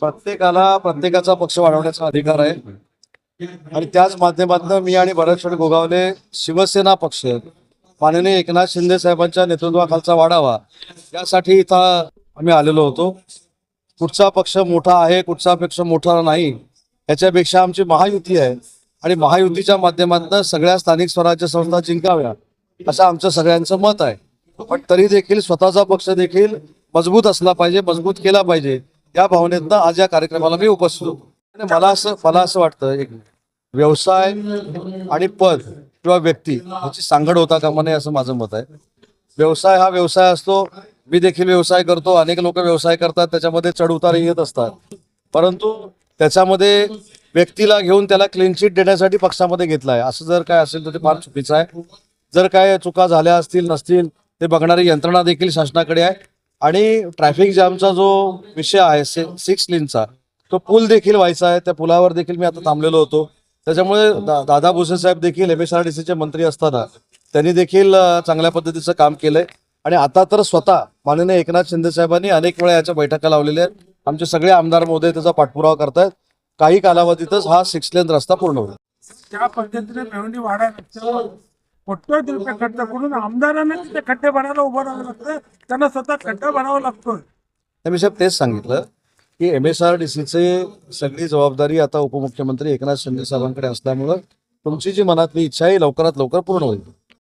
प्रत्येकाला प्रत्येकाचा पक्ष वाढवण्याचा अधिकार आहे. आणि त्याच माध्यमातून मी आणि भरतशेठ गोगावले शिवसेना पक्ष माननीय एकनाथ शिंदे साहेबांच्या नेतृत्वाखालचा वाढावा यासाठी इथं आम्ही आलेलो होतो. कुठचा पक्ष मोठा आहे कुठचा पक्ष मोठा नाही याच्यापेक्षा आमची महायुती आहे. आणि महायुतीच्या माध्यमातून सगळ्या स्थानिक स्वराज्य संस्था जिंकाव्या असं आमचं सगळ्यांचं मत आहे. पण तरी देखील स्वतःचा पक्ष देखील मजबूत असला पाहिजे मजबूत केला पाहिजे. या भावनेतनं आज या कार्यक्रमाला मी उपस्थित होतो. आणि मला असं मला असं वाटतं एक व्यवसाय आणि पद किंवा व्यक्ती याची सांगड होता कामा नये असं माझं मत आहे. व्यवसाय हा व्यवसाय असतो. मी देखील व्यवसाय करतो. अनेक लोक व्यवसाय करतात. त्याच्यामध्ये चढउतार येत असतात. परंतु त्याच्यामध्ये व्यक्तीला घेऊन त्याला क्लीन चिट देण्यासाठी पक्षामध्ये घेतला आहे असं जर काय असेल तर ते फार चुकीचं आहे. जर काय चुका झाल्या असतील नसतील ते बघणारी यंत्रणा देखील शासनाकडे आहे. आणि ट्रॅफिक जॅमचा जो विषय आहे सिक्स लेनचा तो पूल देखील व्हायचा आहे. त्या पुलावर देखील मी आता थांबलेलो होतो. त्याच्यामुळे दा- दादा भुसे साहेब देखील एम एस आर डी सीचे मंत्री असताना त्यांनी देखील चांगल्या पद्धतीचं काम केलंय. आणि आता तर स्वतः माननीय एकनाथ शिंदे साहेबांनी अनेक वेळा याच्या बैठका लावलेल्या आहेत. आमचे सगळे आमदार महोदय त्याचा पाठपुरावा करतायत. काही कालावधीतच हा सिक्स लेन रस्ता पूर्ण होईल. त्या पद्धतीने वाढायला कोट्यवधी रुपये खर्च करून आमदारांना तिथे खड्डे भरायला उभं राहावं लागतं. त्यांना स्वतः खड्डा भरावा लागतोय. मी साहेब तेच सांगितलं की एम एस आर डी सीचे सगळी जबाबदारी आता उपमुख्यमंत्री एकनाथ शिंदे साहेबांकडे असल्यामुळं तुमची जी मनातली इच्छा आहे लवकरात लवकर पूर्ण होईल.